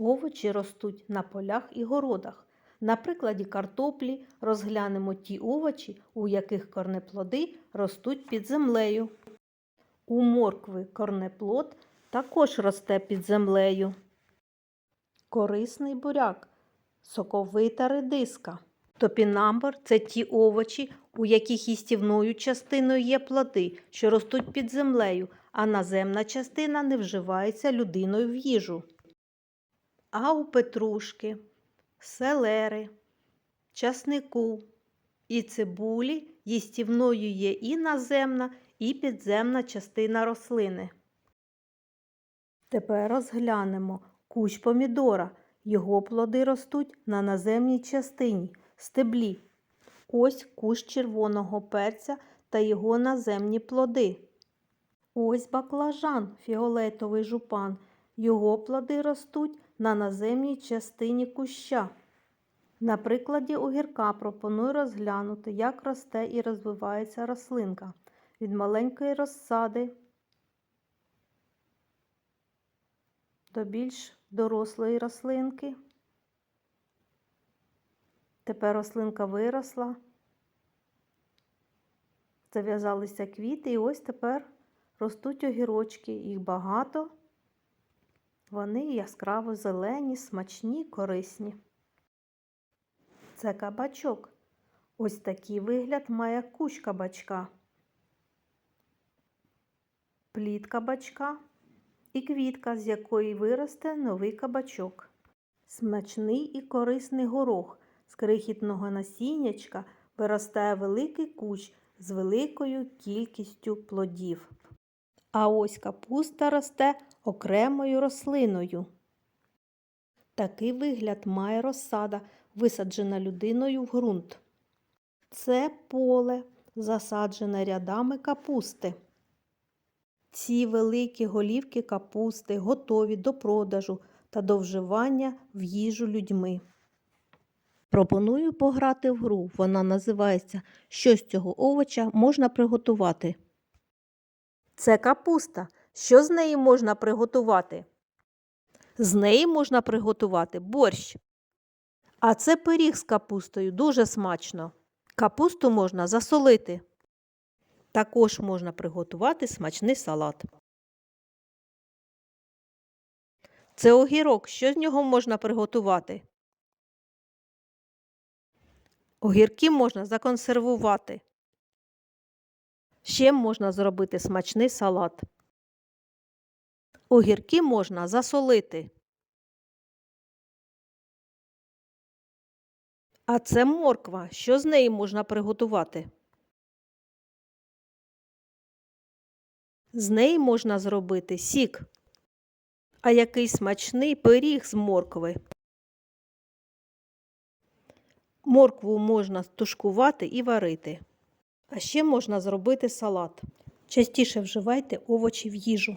Овочі ростуть на полях і городах. На прикладі картоплі розглянемо ті овочі, у яких корнеплоди ростуть під землею. У моркви корнеплод також росте під землею. Корисний буряк, соковита редиска. Топінамбур – це ті овочі, у яких їстівною частиною є плоди, що ростуть під землею, а наземна частина не вживається людиною в їжу. А у петрушки, селери, часнику і цибулі їстівною є і наземна, і підземна частина рослини. Тепер розглянемо кущ помідора. Його плоди ростуть на наземній частині, стеблі. Ось кущ червоного перця та його наземні плоди. Ось баклажан, фіолетовий жупан. Його плоди ростуть на наземній частині куща. На прикладі огірка пропоную розглянути, як росте і розвивається рослинка від маленької розсади до більш дорослої рослинки. Тепер рослинка виросла, зав'язалися квіти, і ось тепер ростуть огірочки. Їх багато. Вони яскраво зелені, смачні, корисні. Це кабачок. Ось такий вигляд має кущ кабачка. Плід кабачка і квітка, з якої виросте новий кабачок. Смачний і корисний горох з крихітного насіннячка виростає великий кущ з великою кількістю плодів. А ось капуста росте окремою рослиною. Такий вигляд має розсада, висаджена людиною в ґрунт. Це поле, засаджене рядами капусти. Ці великі голівки капусти готові до продажу та до вживання в їжу людьми. Пропоную пограти в гру. Вона називається Що з цього овоча можна приготувати. Це капуста. Що з неї можна приготувати? З неї можна приготувати борщ. А це пиріг з капустою дуже смачно. Капусту можна засолити. Також можна приготувати смачний салат. Це огірок. Що з нього можна приготувати? Огірки можна законсервувати. Ще можна зробити смачний салат. Огірки можна засолити. А це морква. Що з неї можна приготувати? З неї можна зробити сік. А який смачний пиріг з моркви. Моркву можна тушкувати і варити. А ще можна зробити салат. Частіше вживайте овочі в їжу.